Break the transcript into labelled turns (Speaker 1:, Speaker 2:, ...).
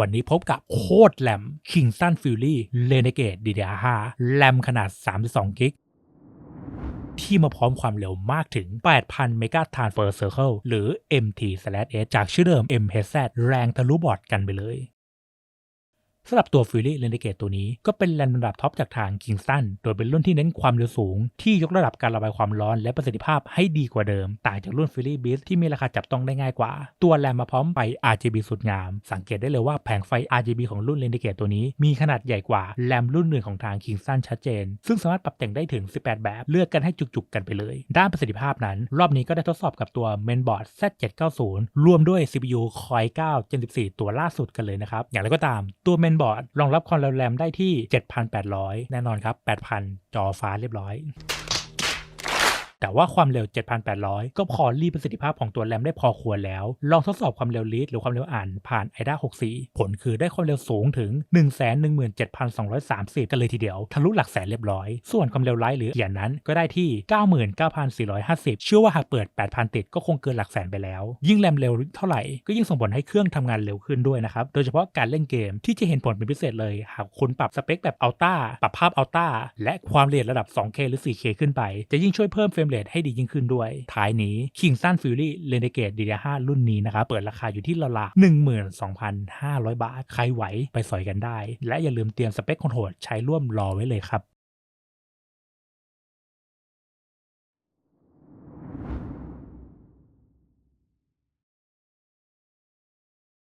Speaker 1: วันนี้พบกับโคตรแรม Kingston Fury Renegade DDR5 แรมขนาด 32 กิกที่มาพร้อมความเร็วมากถึง 8,000 Mega Transfer Circle หรือ MT/S จากชื่อเดิม MHZ แรงทะลุบอร์ดกันไปเลย สำหรับตัว Fury Renegade ตัวนี้ก็เป็นแรมระดับท็อปจากทาง Kingston โดยเป็นรุ่นที่เน้นความเร็วสูง ที่ยกระดับการระบายความร้อนและประสิทธิภาพให้ดีกว่าเดิม ต่างจากรุ่น Fury Beast ที่มีราคาจับต้องได้ง่ายกว่า ตัวแรมมาพร้อมไป RGB สุดงาม สังเกตได้เลยว่าแผงไฟ RGB ของรุ่น Renegade ตัวนี้ มีขนาดใหญ่กว่าแรมรุ่นอื่นของทาง Kingston ชัดเจน ซึ่งสามารถปรับแต่งได้ถึง 18 แบบเลือกกันให้จุกๆกันไปเลย ด้านประสิทธิภาพนั้น รอบนี้ก็ได้ทดสอบกับตัว Mainboard Z790 รวมด้วย CPU Core 9 Gen 14ตัวล่าสุดกันเลยนะครับอย่างไรก็ตามตัวนบอร์ดรองรับความเร็วแรมได้ที่ 7,800 แน่นอนครับ 8,000 จอฟ้าเรียบร้อย แต่ว่าความเร็ว 7,800 ก็พอรีดประสิทธิภาพของตัวแรมได้พอควรแล้ว ลองทดสอบความเร็วรีดหรือความเร็วอ่านผ่าน IDA 64 ผลคือได้ความเร็วสูงถึง 117,230 กันเลยทีเดียว ทะลุหลักแสนเรียบร้อย ส่วนความเร็วไลท์หรือเขียนนั้นก็ได้ที่ 99,450 เชื่อว่าหากเปิด 8,000 ติดก็คงเกินหลักแสนไปแล้ว ยิ่งแรมเร็วเท่าไหร่ก็ยิ่งส่งผลให้เครื่องทำงานเร็วขึ้นด้วยนะครับ โดยเฉพาะการเล่นเกมที่จะเห็นผลเป็นพิเศษเลย หากคุณปรับสเปคแบบอัลต้าปรับภาพอัลต้าและความละเอียดระดับ 2K หรือ 4K ขึ้นไป จะยิ่งช่วยเพิ่มเฟรมเรทให้ดียิ่งขึ้นด้วย ท้ายนี้ Kingston Fury Renegade DDR5 รุ่นนี้นะครับเปิดราคาอยู่ที่ราวๆ12,500 บาท ใครไหวไปสอยกันได้ และอย่าลืมเตรียมสเปคคนโหดใช้ร่วมรอไว้เลยครับ